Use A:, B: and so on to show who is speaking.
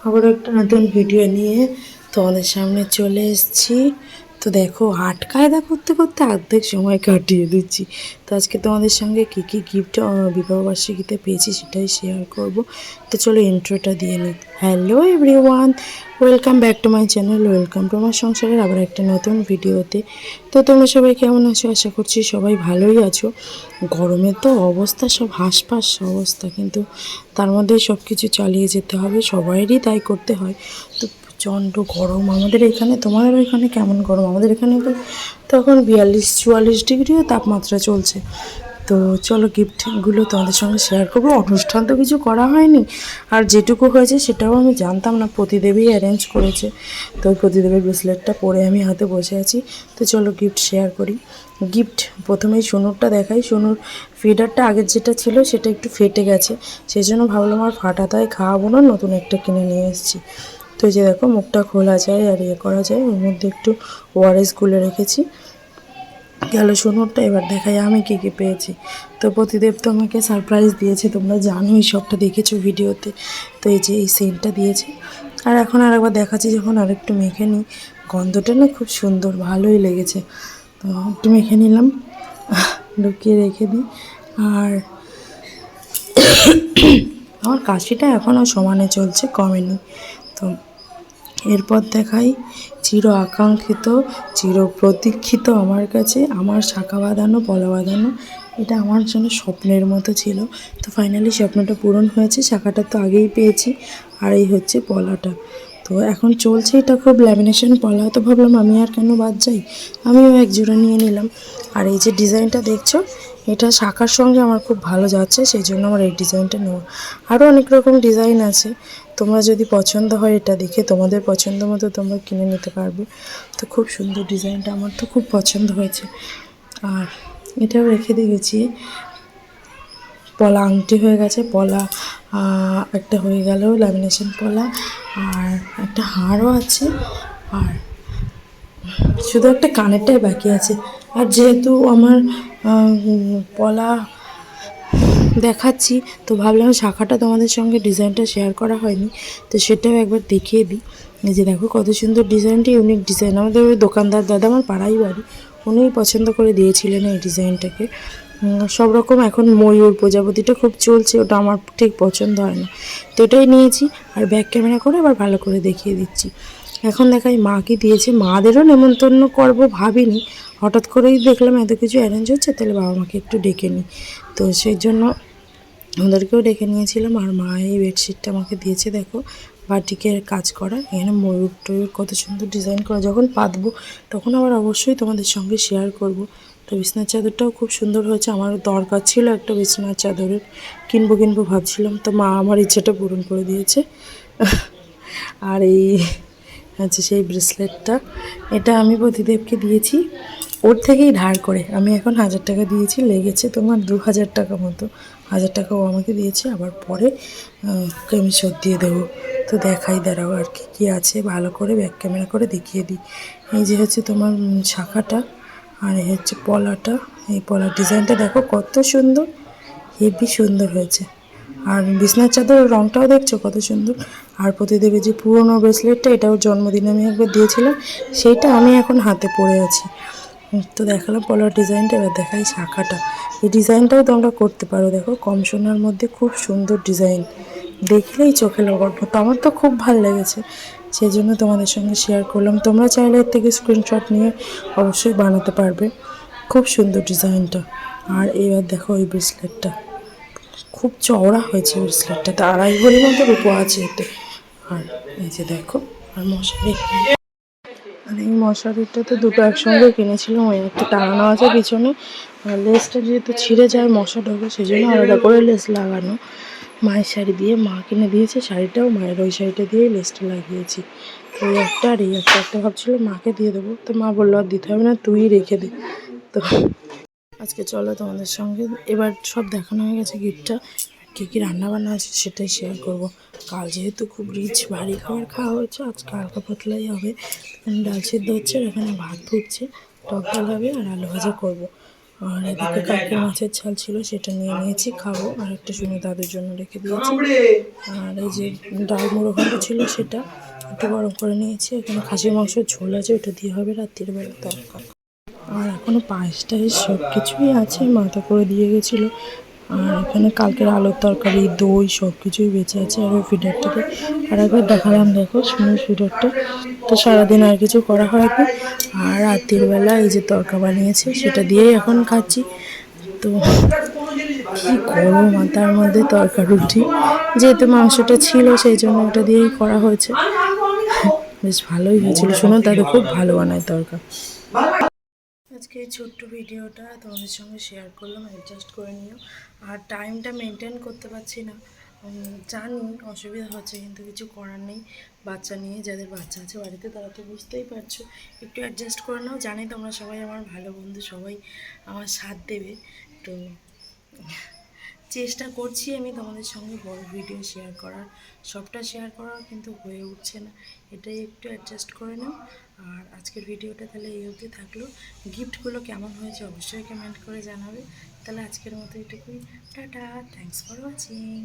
A: আবার একটা নতুন ভিডিও নিয়ে তোমাদের সামনে চলে এসেছি। তো দেখো হাট কায়দা করতে করতে অর্ধেক সময় কাটিয়ে দিচ্ছি। তো আজকে তোমাদের সঙ্গে কী কী গিফট বিবাহবার্ষিকীতে পেয়েছি সেটাই শেয়ার করব। তো চলো ইন্ট্রোটা দিয়ে নিই hello everyone welcome back to my channel welcome to আমার সংসারের আবার একটা নতুন ভিডিওতে তো তোমরা সবাই কেমন আছো? আশা করছি সবাই ভালোই আছো। গরমে তো অবস্থা সব হাঁসফাঁস অবস্থা, কিন্তু তার মধ্যে সব কিছু চালিয়ে যেতে হবে, সবাইরই তাই করতে হয়। তো প্রচণ্ড গরম। আমাদের এখানে, তোমাদের ওইখানে কেমন গরম? আমাদের এখানে তো তখন বিয়াল্লিশ, চুয়াল্লিশ ডিগ্রিও তাপমাত্রা চলছে। তো চলো গিফটগুলো তোমাদের সঙ্গে শেয়ার করব। অনুষ্ঠান তো কিছু করা হয়নি। আর যেটুকু হয়েছে সেটাও আমি জানতাম না। প্রতিদেবী অ্যারেঞ্জ করেছে। তো ওই প্রতিদেবীর ব্রেসলেটটা পরে আমি হাতে বসে আছি। তো চলো গিফট শেয়ার করি। গিফট, প্রথমেই সোনুরটা দেখাই। সোনুর ফিডারটা আগের যেটা ছিল সেটা একটু ফেটে গেছে। সেই জন্য ভাবলাম আর ফাটাতায় খাওয়াবো না, নতুন একটা কিনে নিয়ে এসেছি। তো এই যে দেখো, মুখটা খোলা যায় আর ইয়ে করা যায়। ওর মধ্যে একটু ওয়ারেস গুলে রেখেছি। গেল সোনুরটা, এবার দেখাই আমি কী কী পেয়েছি। তো প্রতিদেব তো আমাকে সারপ্রাইজ দিয়েছে, তোমরা জানোই, সবটা দেখেছ ভিডিওতে। তো এই যে এই সেন্টটা দিয়েছে। আর এখন আর একবার দেখাচ্ছি, যখন আর একটু মেখে নিই। গন্ধটা না খুব সুন্দর, ভালোই লেগেছে। তো একটু মেখে নিলাম। লুকিয়ে রেখে দিই। আর আমার কাশিটা এখনও সমানে চলছে, কমেনি। তো এরপর দেখাই চির আকাঙ্ক্ষিত, চির প্রতীক্ষিত আমার কাছে, আমার শাখা বাঁধানো, পলা বাঁধানো। এটা আমার জন্য স্বপ্নের মতো ছিল। তো ফাইনালি স্বপ্নটা পূরণ হয়েছে, শাখাটা তো আগেই পেয়েছি, আর এই হচ্ছে পলাটা। তো এখন চলছে এটা খুব ল্যামিনেশন পলা। তো ভাবলাম আমি আর কেন বাদ যাই? আমিও এক জোড়া নিয়ে নিলাম। আর এই যে ডিজাইনটা দেখছ, এটা শাখার সঙ্গে আমার খুব ভালো যাচ্ছে, সেই জন্য আমার এই ডিজাইনটা নেওয়া। আরও অনেক রকম ডিজাইন আছে। তোমরা যদি পছন্দ হয় এটা দেখে, তোমাদের পছন্দ মতো তোমরা কিনে নিতে পারবে। তো খুব সুন্দর ডিজাইনটা, আমার তো খুব পছন্দ হয়েছে। আর এটাও রেখে দিয়েছি পলা আংটি হয়ে গেছে, পলা একটা হয়ে গেল ল্যামিনেশন পলা, আর একটা হাড়ও আছে। আর শুধু একটা কানেরটাই বাকি আছে। আর যেহেতু আমার পলা দেখাচ্ছি। তো ভাবলাম শাখাটা তোমাদের সঙ্গে ডিজাইনটা শেয়ার করা হয়নি। তো সেটাও একবার দেখিয়ে দিই। এই যে দেখো কত সুন্দর ডিজাইনটি ইউনিক ডিজাইন আমাদের ওই দোকানদার দাদা, আমার পাড়াই বাড়ি, উনিই পছন্দ করে দিয়েছিলেন এই ডিজাইনটাকে। সব রকম এখন ময়ূর, প্রজাপতিটা খুব চলছে, ওটা আমার ঠিক পছন্দ হয় না। তো এটাই নিয়েছি, আর ব্যাক ক্যামেরা করে আবার ভালো করে দেখিয়ে দিচ্ছি। এখন দেখাই মা কি দিয়েছে। মাদেরও নেমন্তন্ন করব ভাবিনি। হঠাৎ করেই দেখলাম এত কিছু অ্যারেঞ্জ হচ্ছে, তাহলে বাবা মাকে একটু ডেকে নিই। তো সেই জন্য ওদেরকেও ডেকে নিয়েছিলাম আর মা এই বেডশিটটা আমাকে দিয়েছে, দেখো। বাটিকের কাজ করা, এখানে ময়ূর টয়ূর কত সুন্দর ডিজাইন করা। যখন পাতবো, তখন আবার অবশ্যই তোমাদের সঙ্গে শেয়ার করব। তো বিছনার চাদরটাও খুব সুন্দর হয়েছে। আমার দরকার ছিল একটা বিছনার চাদরের। কিনবো কিনবো ভাবছিলাম। তো মা আমার ইচ্ছাটা পূরণ করে দিয়েছে। আর এই হচ্ছে সেই ব্রেসলেটটা এটা আমি প্রতিদেবকে দিয়েছি। ওর থেকেই ধার করে। আমি এখন হাজার টাকা দিয়েছি, লেগেছে তোমার দু হাজার টাকা মতো। হাজার টাকা ও আমাকে দিয়েছে, আবার পরে ওকে আমি শোধ দিয়ে দেবো। তো দেখাই, দাঁড়াও আর কি, কী আছে, ভালো করে ব্যাক ক্যামেরা করে দেখিয়ে দিই। এই যে হচ্ছে তোমার শাখাটা, আর এই হচ্ছে পলাটা। এই পলার ডিজাইনটা দেখো, কত সুন্দর, হেভি সুন্দর হয়েছে। আর বিছনার চাদরের রঙটাও দেখছ, কত সুন্দর। আর প্রতিদেবের যে পুরনো ব্রেসলেটটা এটাও জন্মদিনে আমি একবার দিয়েছিলাম সেইটা আমি এখন হাতে পরে আছি। তো দেখালাম পলার ডিজাইনটা এবার দেখাই শাখাটা। এই ডিজাইনটাও তোমরা করতে পারো। দেখো, কম সোনার মধ্যে খুব সুন্দর ডিজাইন দেখলেই চোখে লাগার তো আমার তো খুব ভালো লেগেছে। সেই জন্য তোমাদের সঙ্গে শেয়ার করলাম। তোমরা চাইলে এর থেকে স্ক্রিনশট নিয়ে অবশ্যই বানাতে পারবে। খুব সুন্দর ডিজাইনটা আর এবার দেখো ওই ব্রেসলেটটা খুব চওড়া হয়েছে ব্রেসলেটটাতে আড়াই ভরি মতো রূপো আছে এতে। আর এই যে দেখো, আর মশারি। এই মশারিটা তো দুটো একসঙ্গে কিনেছিলাম, ওই একটা টাঙানো আছে পিছনে। লেসটা যেহেতু ছিঁড়ে যায়, মশা ঢোকে সেই জন্য আলাদা করে লেস লাগানো। মায়ের শাড়ি দিয়ে মা কিনে দিয়েছে শাড়িটাও, মায়ের ওই শাড়িটা দিয়েই লেসটা লাগিয়েছি। তো এই একটা আর এই একটা একটা ভাবছিল মাকে দিয়ে দেবো। তো মা বলল, আর দিতে হবে না, তুই রেখে দে। তো আজকে চলো তোমাদের সঙ্গে। এবার সব দেখানো হয়ে গেছে গিফটটা। কী কী রান্না বান্না আছে সেটাই শেয়ার করব। কাল যেহেতু খুব রিচ ভারী খাবার খাওয়া হয়েছে, আজকে হালকা পাতলাই হবে। ডাল সিদ্ধ হচ্ছে আর এখানে ভাত ফুটছে। টক ডাল হবে আর আলু ভাজা করব। আর এদিকে কালকে মাছের ঝাল ছিল সেটা নিয়ে নিয়েছি, খাব। আর একটা শুনে দাদুর জন্য রেখে দিয়েছি। আর এই যে ডাল মুড়ো ছিল সেটা একটু গরম করে নিয়েছি। এখানে খাসির মাংসের ঝোল আছে, ওটা দিয়ে হবে রাত্রির বেলা তরকার। আর এখনও পায়েস টায়েস সব কিছুই আছে, মাথা করে দিয়ে গেছিল। আর এখানে কালকের আলুর তরকারি, দই সব কিছুই বেঁচে আছে। আর ওই ফিডারটাকে আর একবার দেখালাম, দেখো শুনুন ফিডারটা তো সারাদিন আর কিছু করা হয়নি। আর রাত্রির বেলা এই যে তরকা বানিয়েছে, সেটা দিয়েই এখন খাচ্ছি। তো কি করব মাথার মধ্যে তরকা রুটি? যেহেতু মাংসটা ছিল, সেই জন্য ওটা দিয়েই করা হয়েছে। বেশ ভালোই হয়েছিল। শুনো, তাদের খুব ভালো বানায় তরকা। আজকে ছোট্ট ভিডিওটা তোমাদের সঙ্গে শেয়ার করলাম অ্যাডজাস্ট করে নিও। আর টাইমটা মেনটেন করতে পারছি না। জানি অসুবিধা হচ্ছে, কিন্তু কিছু করার নেই। বাচ্চা নিয়ে, যাদের বাচ্চা আছে বাড়িতে, তারা তো বুঝতেই পারছ। একটু অ্যাডজাস্ট করে নাও। জানি তোমরা সবাই আমার ভালো বন্ধু, সবাই আমার সাথ দেবে। তো চেষ্টা করছি আমি তোমাদের সঙ্গে বড় ভিডিও শেয়ার করার। সবটা শেয়ার করার কিন্তু হয়ে উঠছে না। এটাই একটু অ্যাডজাস্ট করে নাও। আর আজকের ভিডিওটা তাহলে এই অবধি থাকল। গিফটগুলো কেমন হয়েছে অবশ্যই কমেন্ট করে জানাবে। তাহলে আজকের মতো এটুকুই। Tata thanks for watching